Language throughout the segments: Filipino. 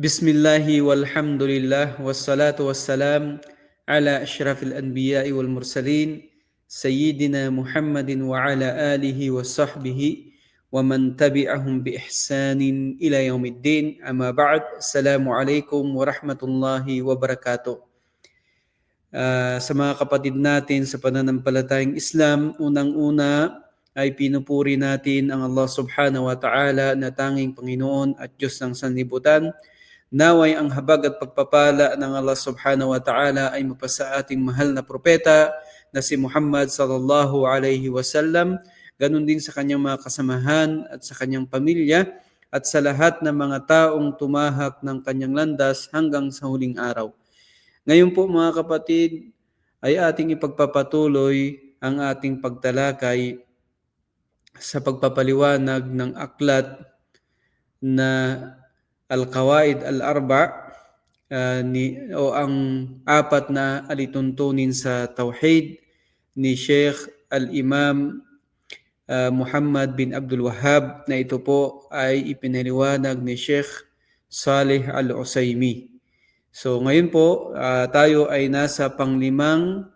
بسم الله والحمد لله والصلاة والسلام على أشرف الأنبياء والمرسلين سيدنا محمد وعلى آله وصحبه ومن تبعهم بإحسان إلى يوم الدين أما بعد السلام عليكم ورحمة الله وبركاته Ah, sa mga kapatid natin sa pananampalatayang Islam, unang-una ay pinupuri natin ang Allah subhanahu wa ta'ala na tanging Panginoon at Diyos ng sanlibutan. Naway ang habag at pagpapala ng Allah subhanahu wa ta'ala ay mapasa ating mahal na propeta na si Muhammad sallallahu alaihi wasallam, ganun din sa kanyang mga kasamahan at sa kanyang pamilya at sa lahat ng mga taong tumahak ng kanyang landas hanggang sa huling araw. Ngayon po mga kapatid, ay ating ipagpapatuloy ang ating pagtalakay sa pagpapaliwanag ng aklat na Al-Qawaid Al-Arba ah, ni o ang apat na alituntunin sa tauhid ni Sheikh Al-Imam ah, Muhammad bin Abdul Wahhab na ito po ay ipinaliwanag ni Sheikh Saleh Al-Usaimi. So ngayon po ah, tayo ay nasa panglimang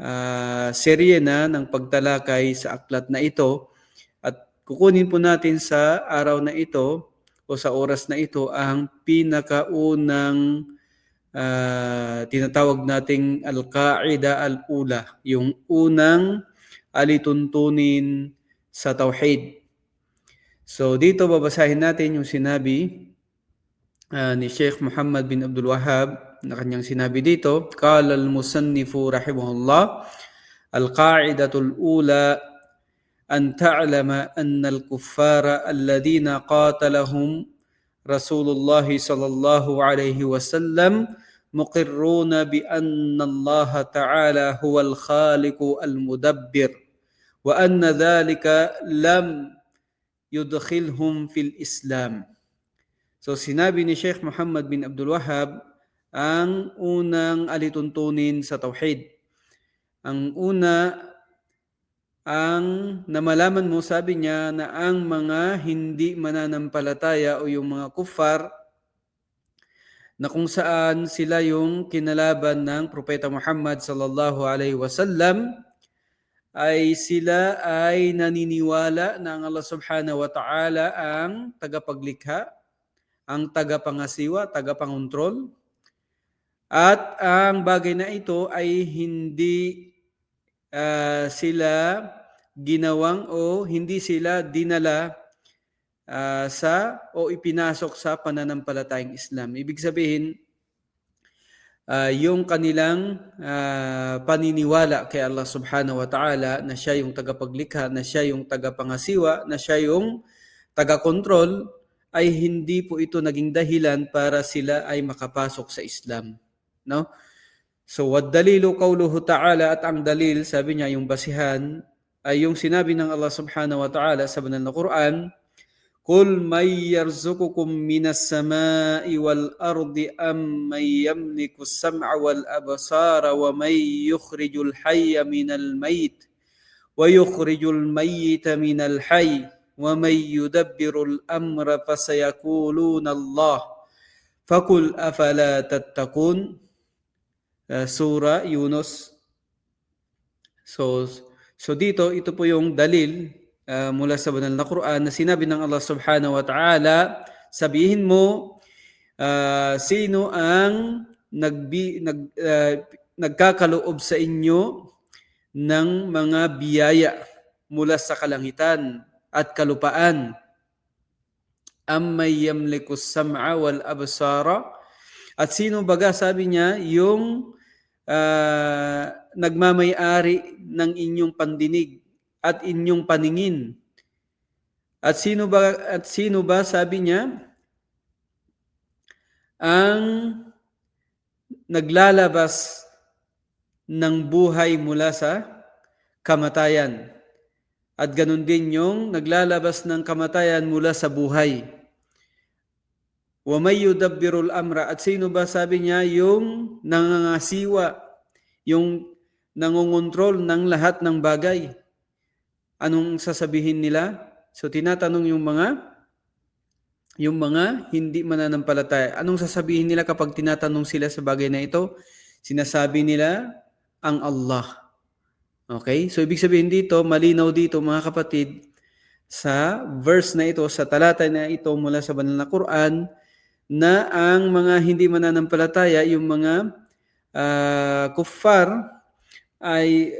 ah, serye na ng pagtalakay sa aklat na ito at kukunin po natin sa araw na ito o sa oras na ito ang pinakaunang ah, tinatawag nating Al-Qaida Al-Ula, yung unang alituntunin sa Tauhid. So dito babasahin natin yung sinabi ah, ni Sheikh Muhammad bin Abdul Wahhab na kanyang sinabi dito, Qala al-musannifu rahimahullah, al-qa'idatul ula an ta'lama anna al-kuffara alladhina qatalahum Rasulullah sallallahu alaihi wasallam muqirruna bi anna Allah ta'ala huwa al-khaliqu al-mudabbir wa anna dhalika lam yudkhilhum fil Islam. So sinabi ni Sheikh Muhammad bin Abdul Wahhab ang unang alituntunin sa tauhid. Ang una ang namalaman mo sabi niya na ang mga hindi mananampalataya o yung mga kuffar na kung saan sila yung kinalaban ng propeta Muhammad sallallahu alaihi wasallam ay sila ay naniniwala na ang Allah subhanahu wa ta'ala ang tagapaglikha ang tagapangasiwa, tagapangontrol. At ang bagay na ito ay hindi ah, sila ginawang o hindi sila dinala ah, sa o ipinasok sa pananampalatayang Islam. Ibig sabihin, ah, yung kanilang ah, paniniwala kay Allah subhanahu wa ta'ala na siya yung tagapaglikha, na siya yung tagapangasiwa, na siya yung taga-control, ay hindi po ito naging dahilan para sila ay makapasok sa Islam. No? So, wad dalilu qawluhu ta'ala at ang dalil, sabi niya, yung basihan, ay yung sinabi ng Allah subhanahu wa ta'ala sa banal na Quran, Kul may yarzukukum minas samai wal ardi am may yamliku sam'a wal absara wa may yukhrijul hayya minal mayt wa yukhrijul mayyita minal hayy ومن يدبر الأمر فسيقولون الله فقل أفلا تتقون Uh, Sura Yunus. So, so dito, ito po yung dalil uh, mula sa banal na Quran na sinabi ng Allah subhanahu wa ta'ala, sabihin mo, uh, sino ang nagbi, nag, uh, nagkakaloob sa inyo ng mga biyaya mula sa kalangitan at kalupaan. Ammay yamliku sam'a wal absara. At sino baga sabi niya yung uh, nagmamay-ari ng inyong pandinig at inyong paningin. At sino ba at sino ba sabi niya ang naglalabas ng buhay mula sa kamatayan. At ganun din yung naglalabas ng kamatayan mula sa buhay. Wa may yudabbirul amra. At sino ba sabi niya yung nangangasiwa, yung nangongontrol ng lahat ng bagay. Anong sasabihin nila? So tinatanong yung mga yung mga hindi mananampalataya. Anong sasabihin nila kapag tinatanong sila sa bagay na ito? Sinasabi nila, ang Allah. Okay? So, ibig sabihin dito, malinaw dito mga kapatid, sa verse na ito, sa talata na ito mula sa banal na Quran, na ang mga hindi mananampalataya, yung mga uh, kuffar, ay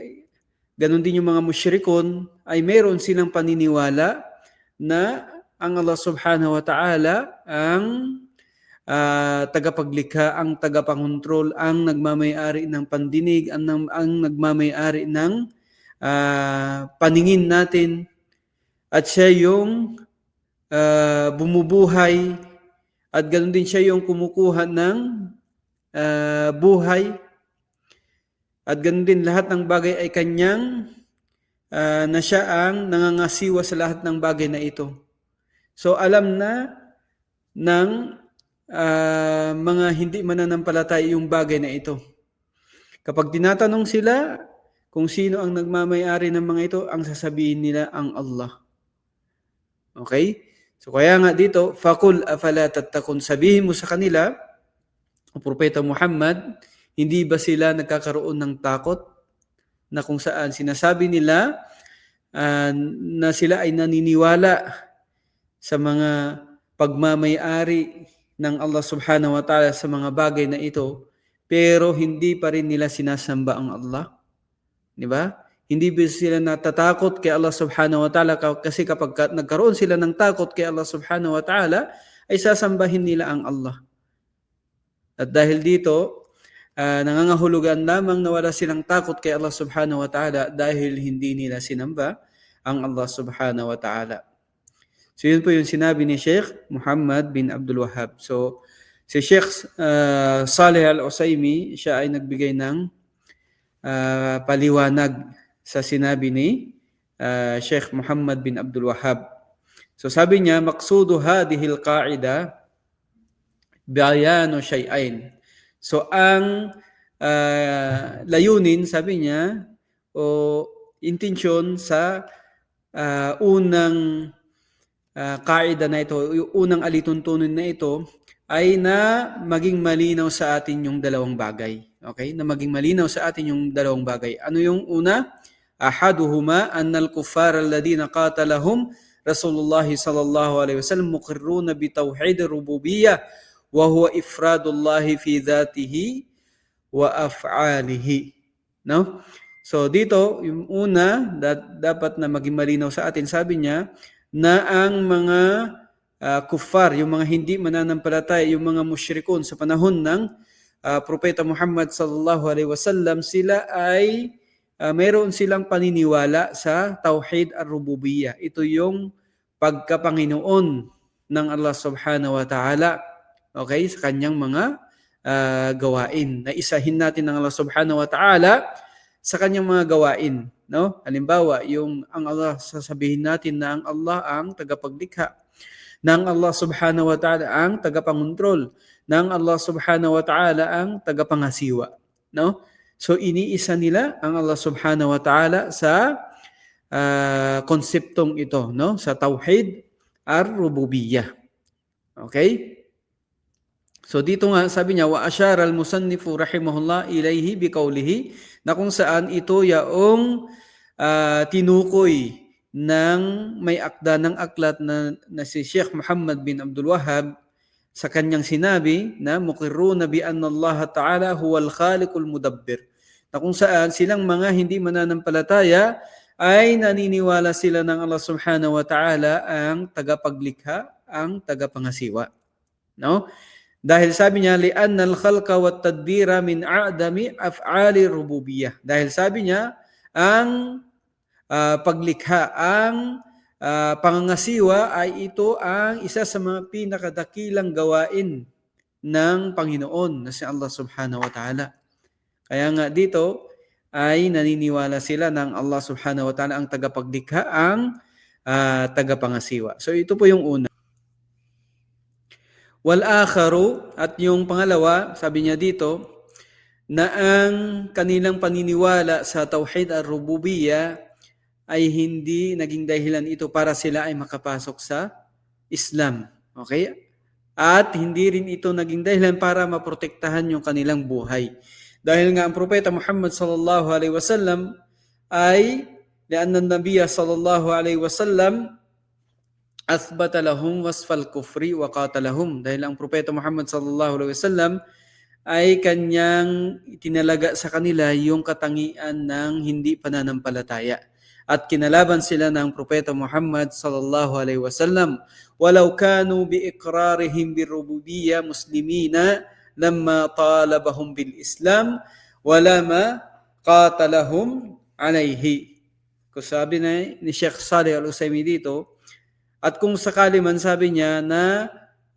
ganun din yung mga musyrikon, ay meron silang paniniwala na ang Allah subhanahu wa ta'ala ang uh, tagapaglikha, ang tagapangontrol, ang nagmamayari ng pandinig, ang, ang nagmamayari ng uh, paningin natin. At siya yung uh, bumubuhay at ganoon din siya yung kumukuha ng uh, buhay. At ganoon din lahat ng bagay ay kanyang uh, na siya ang nangangasiwa sa lahat ng bagay na ito. So alam na ng uh, mga hindi mananampalataya yung bagay na ito. Kapag tinatanong sila kung sino ang nagmamayari ng mga ito, ang sasabihin nila ang Allah. Okay? So kaya nga dito, fakul afala tattakun, sabihin mo sa kanila, o Propeta Muhammad, hindi ba sila nagkakaroon ng takot na kung saan sinasabi nila uh, na sila ay naniniwala sa mga pagmamayari ng Allah subhanahu wa ta'ala sa mga bagay na ito, pero hindi pa rin nila sinasamba ang Allah. Di ba? Hindi sila natatakot kay Allah subhanahu wa ta'ala kasi kapag nagkaroon sila ng takot kay Allah subhanahu wa ta'ala, ay sasambahin nila ang Allah. At dahil dito, uh, nangangahulugan lamang na wala silang takot kay Allah subhanahu wa ta'ala dahil hindi nila sinamba ang Allah subhanahu wa ta'ala. So yun po yung sinabi ni Sheikh Muhammad bin Abdul Wahab. So si Sheikh uh, Saleh Al-Usaimi, siya ay nagbigay ng uh, paliwanag sa sinabi ni uh, Sheikh Muhammad bin Abdul Wahab. So sabi niya, maksudu hadihil qa'ida bayano shay'ain. So ang uh, layunin, sabi niya, o intensyon sa uh, unang uh, kaida na ito, unang alituntunin na ito, ay na maging malinaw sa atin yung dalawang bagay. Okay? Na maging malinaw sa atin yung dalawang bagay. Ano yung una? Ahaduhuma annal kuffar alladhina qatalahum Rasulullah sallallahu alaihi wasallam muqirruna bi tauhid rububiyyah wa huwa ifradullah fi dhatihi wa af'alihi. No? So dito, yung una, that, dapat na maging malinaw sa atin, sabi niya, na ang mga uh, kuffar, yung mga hindi mananampalataya, yung mga musyrikon sa panahon ng uh, Propeta Muhammad sallallahu alaihi wasallam, sila ay uh, mayroon silang paniniwala sa Tauhid ar-Rububiyyah. Ito yung pagkapanginoon ng Allah subhanahu wa ta'ala okay, sa kanyang mga uh, gawain. Na isahin natin ng Allah subhanahu wa ta'ala sa kanyang mga gawain. No? Halimbawa, yung ang Allah sasabihin natin na ang Allah ang tagapaglikha, na ang Allah subhanahu wa ta'ala ang tagapangontrol, na ang Allah subhanahu wa ta'ala ang tagapangasiwa. No? So iniisa nila ang Allah subhanahu wa ta'ala sa uh, konseptong ito, no? Sa tauhid ar-rububiyyah. Okay? So dito nga sabi niya wa asyara al-musannifu rahimahullah ilayhi biqaulihi na kung saan ito yaong uh, tinukoy ng may akda ng aklat na, na si Sheikh Muhammad bin Abdul Wahhab sa kanyang sinabi na mukiruna bi anna Allah Ta'ala huwal khaliqul mudabbir. Na kung saan silang mga hindi mananampalataya ay naniniwala sila ng Allah Subhanahu wa Ta'ala ang tagapaglikha, ang tagapangasiwa. No? Dahil sabi niya, li'anna al-khalqa wa tadbira min a'dami af'ali rububiyyah. Dahil sabi niya, ang uh, paglikha, ang uh, pangangasiwa ay ito ang isa sa mga pinakadakilang gawain ng Panginoon na si Allah subhanahu wa ta'ala. Kaya nga dito ay naniniwala sila ng Allah subhanahu wa ta'ala ang tagapaglikha, ang uh, tagapangasiwa. So ito po yung una. Wal akharu at yung pangalawa, sabi niya dito, na ang kanilang paniniwala sa Tauhid ar-Rububiyya ay hindi naging dahilan ito para sila ay makapasok sa Islam. Okay? At hindi rin ito naging dahilan para maprotektahan yung kanilang buhay. Dahil nga ang propeta Muhammad sallallahu alaihi wasallam ay لأن النبي صلى الله عليه وسلم أثبت لهم وصف الكفر وقاتلهم dahil ang propeta Muhammad sallallahu alaihi wasallam ay kanyang itinalaga sa kanila yung katangian ng hindi pananampalataya at kinalaban sila ng propeta Muhammad sallallahu alaihi wasallam walau kanu biiqrarihim birububiyya muslimina lamma talabahum bil Islam wala ma qatalahum alaihi kung sabi na ni Sheikh Saleh Al-Usaimi dito at kung sakali man sabi niya na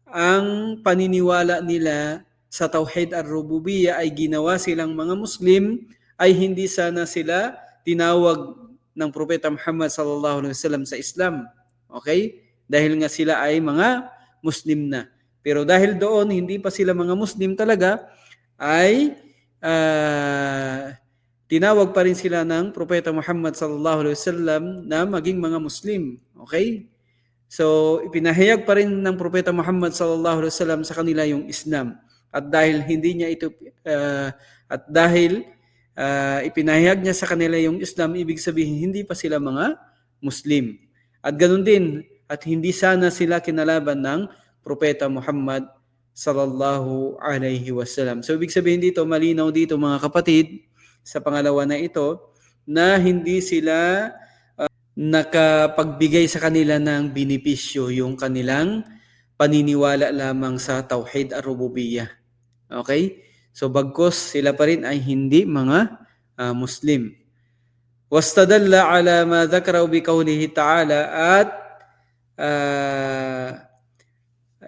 ang paniniwala nila sa Tauhid ar-Rububiyya ay ginawa silang mga Muslim ay hindi sana sila tinawag ng Propeta Muhammad sallallahu alaihi wasallam sa Islam. Okay? Dahil nga sila ay mga Muslim na. Pero dahil doon hindi pa sila mga Muslim talaga ay uh, tinawag pa rin sila ng Propeta Muhammad sallallahu alaihi wasallam na maging mga Muslim. Okay? So, ipinahayag pa rin ng Propeta Muhammad sallallahu alaihi wasallam sa kanila yung Islam. At dahil hindi niya ito uh, at dahil uh, ipinahayag niya sa kanila yung Islam, ibig sabihin hindi pa sila mga Muslim. At ganun din, at hindi sana sila kinalaban ng Propeta Muhammad sallallahu alaihi wasallam. So ibig sabihin dito, malinaw dito mga kapatid, sa pangalawa na ito, na hindi sila uh, nakapagbigay sa kanila ng binipisyo yung kanilang paniniwala lamang sa Tauhid ar-Rububiyyah. Okay? So bagkos sila pa rin ay hindi mga uh, Muslim. Wastadalla ala ma dhakara bi qawlihi ta'ala at uh,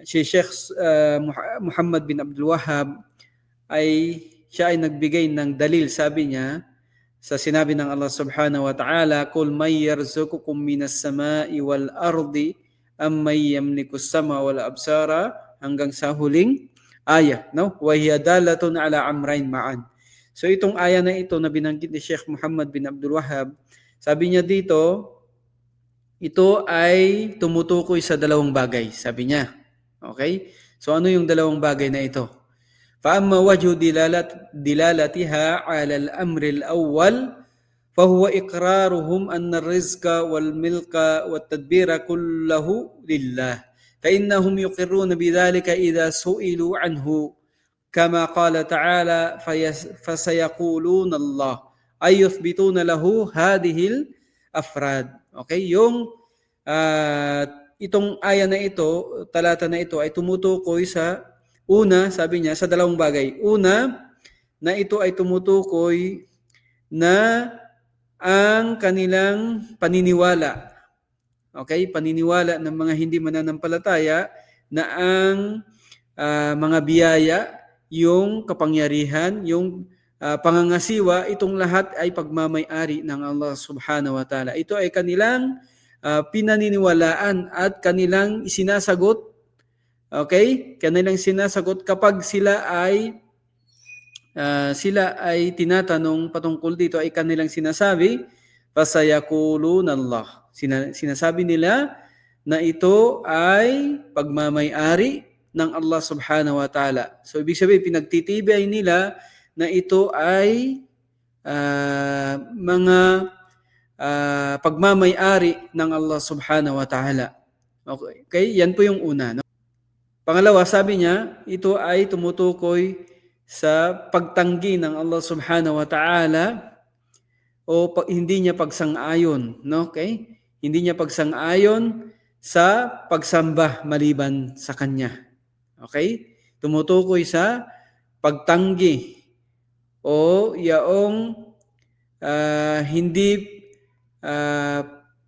si Sheikh uh, Muhammad bin Abdul Wahhab ay siya ay nagbigay ng dalil sabi niya sa sinabi ng Allah Subhanahu wa Ta'ala kul may yarzuqukum minas sama'i wal ardi am may yamliku sama wal absara hanggang sa huling ayah, no? Wa hiya dalatun ala amrayn ma'an. So itong aya na ito na binanggit ni Sheikh Muhammad bin Abdul Wahhab, sabi niya dito, ito ay tumutukoy sa dalawang bagay, sabi niya. Okay? So ano yung dalawang bagay na ito? فأما وجه دلالت دلالتها على الأمر الأول فهو إقرارهم أن الرزق والملك والتدبير كله لله فإنهم يقرون بذلك إذا سئلوا عنه كما قال تعالى فسيقولون الله أي يثبتون له هذه الأفراد okay yung uh, itong aya na ito talata na ito ay tumutukoy sa una sabi niya sa dalawang bagay una na ito ay tumutukoy na ang kanilang paniniwala Okay? Paniniwala ng mga hindi mananampalataya na ang uh, mga biyaya, yung kapangyarihan, yung uh, pangangasiwa, itong lahat ay pagmamayari ng Allah subhanahu wa ta'ala. Ito ay kanilang uh, pinaniniwalaan at kanilang isinasagot Okay? Kanilang sinasagot kapag sila ay uh, sila ay tinatanong patungkol dito ay kanilang sinasabi, fasayakulun Allah. Sina, sinasabi nila na ito ay pagmamayari ng Allah subhanahu wa ta'ala. So ibig sabihin, pinagtitibay nila na ito ay uh, mga uh, pagmamayari ng Allah subhanahu wa ta'ala. Okay, okay? yan po yung una. No? Pangalawa, sabi niya, ito ay tumutukoy sa pagtanggi ng Allah subhanahu wa ta'ala o pag, hindi niya pagsang-ayon. No? Okay? Hindi niya pagsang-ayon sa pagsamba maliban sa Kanya. Okay? Tumutukoy sa pagtanggi o yaong uh, hindi uh,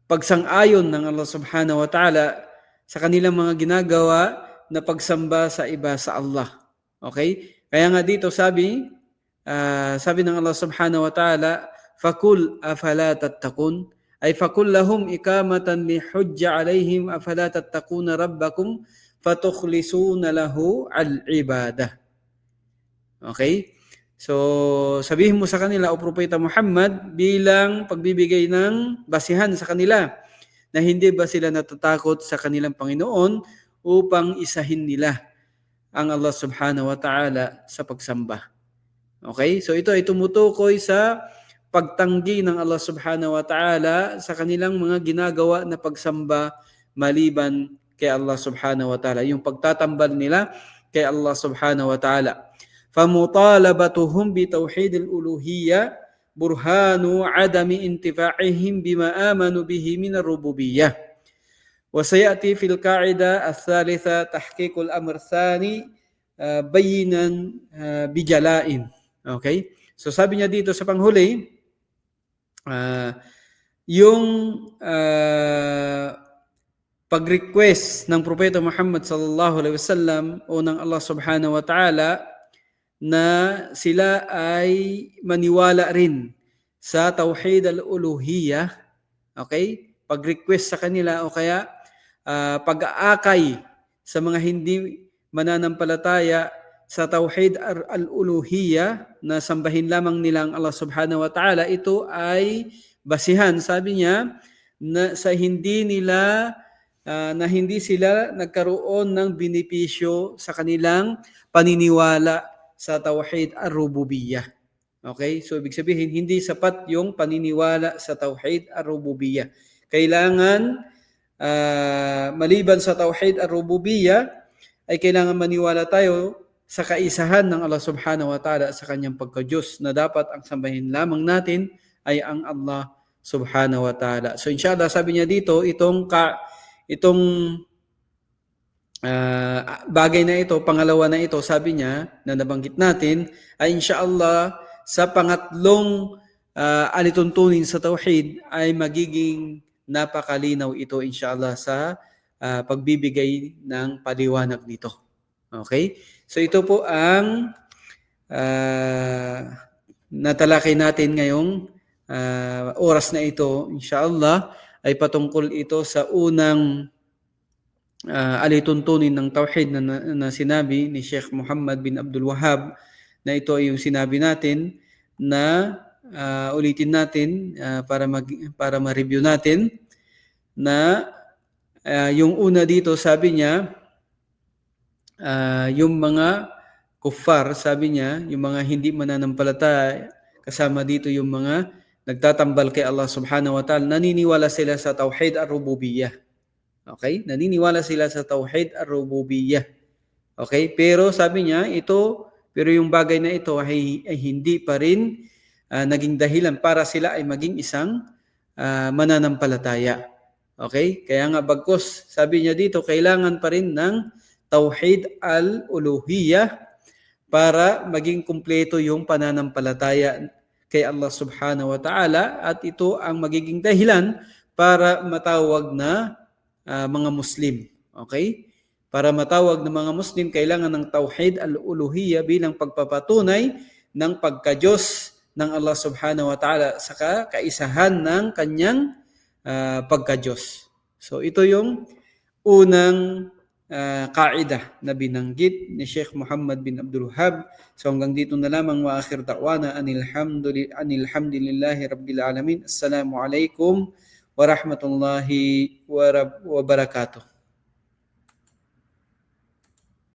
pagsang-ayon ng Allah subhanahu wa ta'ala sa kanilang mga ginagawa na pagsamba sa iba sa Allah. Okay? Kaya nga dito sabi, uh, sabi ng Allah subhanahu wa ta'ala, fakul afala tattakun ay lahum ikamatan li hujja alaihim afala tattaquna rabbakum fatukhlisuna lahu al-ibadah. Okay? So, sabihin mo sa kanila o Propeta Muhammad bilang pagbibigay ng basihan sa kanila na hindi ba sila natatakot sa kanilang Panginoon upang isahin nila ang Allah subhanahu wa ta'ala sa pagsamba. Okay? So ito ay tumutukoy sa pagtanggi ng Allah subhanahu wa ta'ala sa kanilang mga ginagawa na pagsamba maliban kay Allah subhanahu wa ta'ala. Yung pagtatambal nila kay Allah subhanahu wa ta'ala. فمطالبتهم بتوحيد الألوهية برهان عدم انتفاعهم بما آمنوا به من الربوبية وسيأتي في القاعدة الثالثة تحقيق الأمر الثاني uh, بينا uh, بجلاء okay so sabi niya dito sa panghuli uh, yung uh, pag-request ng propeta Muhammad sallallahu alaihi wasallam o ng Allah subhanahu wa ta'ala na sila ay maniwala rin sa tauhid al-uluhiyya. Okay? Pag-request sa kanila o kaya uh, pag-aakay sa mga hindi mananampalataya sa tauhid al-uluhiyya na sambahin lamang nilang Allah subhanahu wa ta'ala, ito ay basihan, sabi niya, na sa hindi nila uh, na hindi sila nagkaroon ng benepisyo sa kanilang paniniwala sa tauhid ar-rububiyyah. Okay? So ibig sabihin hindi sapat yung paniniwala sa tauhid ar-rububiyyah. Kailangan uh, maliban sa tauhid ar-rububiyyah ay kailangan maniwala tayo sa kaisahan ng Allah Subhanahu wa Ta'ala sa kanyang pagka-Diyos na dapat ang sambahin lamang natin ay ang Allah Subhanahu wa Ta'ala. So inshallah sabi niya dito itong ka itong uh, bagay na ito, pangalawa na ito, sabi niya, na nabanggit natin, ay inshallah sa pangatlong uh, alituntunin sa tauhid ay magiging napakalinaw ito inshallah sa uh, pagbibigay ng paliwanag nito. Okay? So ito po ang uh, natalakay natin ngayong uh, oras na ito, inshallah, ay patungkol ito sa unang uh, alituntunin ng tauhid na, na, na sinabi ni Sheikh Muhammad bin Abdul Wahab na ito ay yung sinabi natin na uh, ulitin natin uh, para mag para ma-review natin na uh, yung una dito sabi niya uh, yung mga kuffar sabi niya yung mga hindi mananampalataya kasama dito yung mga nagtatambal kay Allah subhanahu wa ta'ala naniniwala sila sa tauhid ar-rububiyyah Okay? Naniniwala sila sa tauhid ar-rububiyyah. Okay? Pero sabi niya, ito, pero yung bagay na ito ay, ay hindi pa rin uh, naging dahilan para sila ay maging isang uh, mananampalataya. Okay? Kaya nga bagkos, sabi niya dito, kailangan pa rin ng tauhid al-uluhiyah para maging kumpleto yung pananampalataya kay Allah subhanahu wa ta'ala at ito ang magiging dahilan para matawag na uh, mga Muslim. Okay? Para matawag ng mga Muslim, kailangan ng tauhid al-uluhiyya bilang pagpapatunay ng pagka-Diyos ng Allah subhanahu wa ta'ala sa kaisahan ng kanyang uh, pagka-Diyos. So ito yung unang uh, kaida na binanggit ni Sheikh Muhammad bin Abdul Wahab. So hanggang dito na lamang wa akhir da'wana anil hamdulillahi rabbil alamin. Assalamu alaikum ورحمة الله وبركاته.